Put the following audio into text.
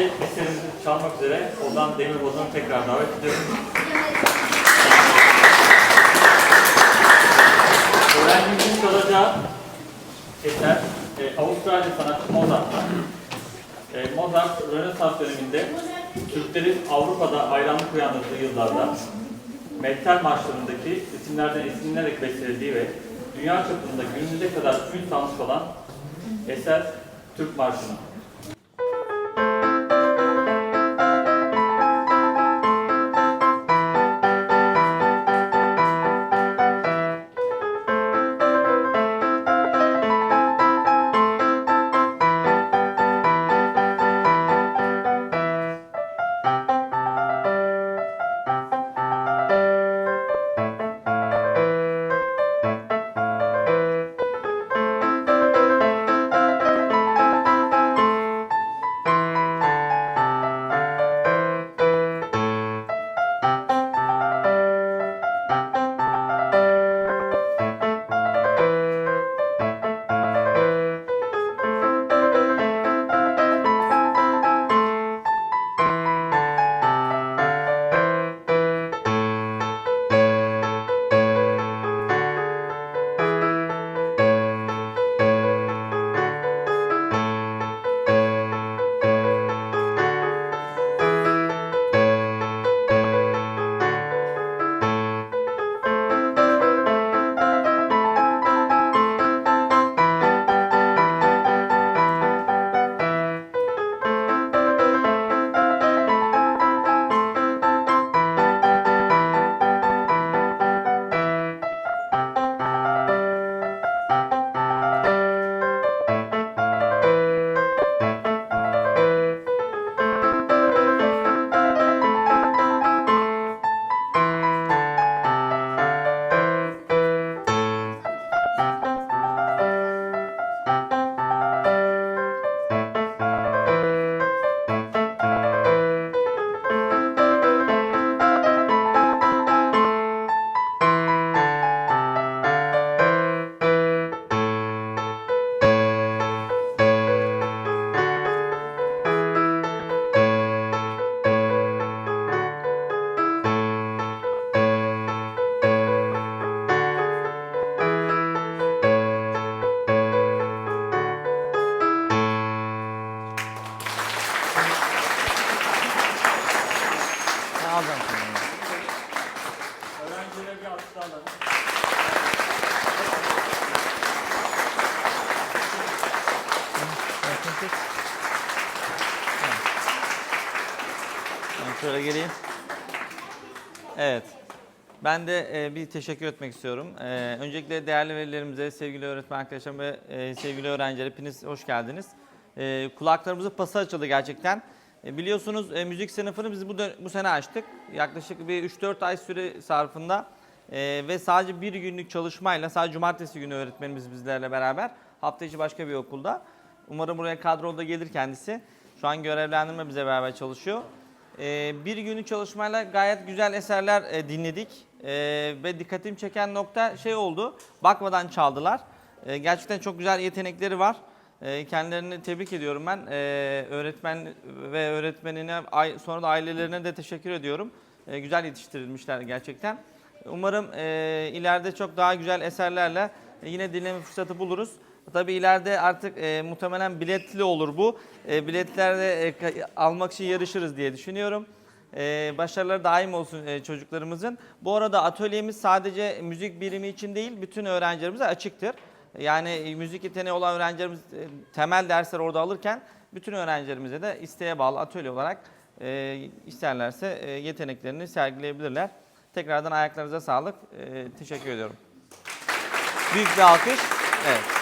Şimdi eserimizi çalmak üzere Ozan Demirboz'un tekrar davet ediyorum. Öğrencimizin çalacağı eser e, Avustralya sanatçı Mozart'tan. E, Mozart, Rönesans döneminde Türklerin Avrupa'da hayranlık uyandırdığı yıllarda metal marşlarındaki isimlerden esinlenerek bestelediği ve dünya çapında günümüze kadar ün salmış olan eser Türk Marşı'nı. Alacağım şimdi? Öğrencilere bir siz. Evet. Ben şöyle geleyim. Evet. Ben de e, bir teşekkür etmek istiyorum. E, öncelikle değerli velilerimize, sevgili öğretmen arkadaşlarım ve e, sevgili öğrenciler hepiniz hoş geldiniz. E, kulaklarımızın pası açıldı gerçekten. E, biliyorsunuz e, müzik sınıfını biz bu, bu sene açtık. Yaklaşık bir 3-4 ay süre sarfında e, ve sadece bir günlük çalışmayla, sadece cumartesi günü öğretmenimiz bizlerle beraber, hafta içi başka bir okulda. Umarım buraya kadroda gelir kendisi. Şu an görevlendirme bize beraber çalışıyor. Ee, bir günlük çalışmayla gayet güzel eserler e, dinledik. Ee, ve dikkatimi çeken nokta şey oldu, bakmadan çaldılar. Ee, gerçekten çok güzel yetenekleri var. Ee, kendilerini tebrik ediyorum ben. Ee, öğretmen ve öğretmenine, sonra da ailelerine de teşekkür ediyorum. Ee, güzel yetiştirilmişler gerçekten. Umarım e, ileride çok daha güzel eserlerle yine dinleme fırsatı buluruz. Tabii ileride artık e, muhtemelen biletli olur bu. E, biletlerde e, almak için yarışırız diye düşünüyorum. E, başarıları daim olsun e, çocuklarımızın. Bu arada atölyemiz sadece müzik birimi için değil, bütün öğrencilerimize açıktır. Yani e, müzik yeteneği olan öğrencilerimiz e, temel dersler orada alırken bütün öğrencilerimize de isteğe bağlı atölye olarak e, isterlerse e, yeteneklerini sergileyebilirler. Tekrardan ayaklarınıza sağlık. E, teşekkür ediyorum. Büyük bir alkış. Evet.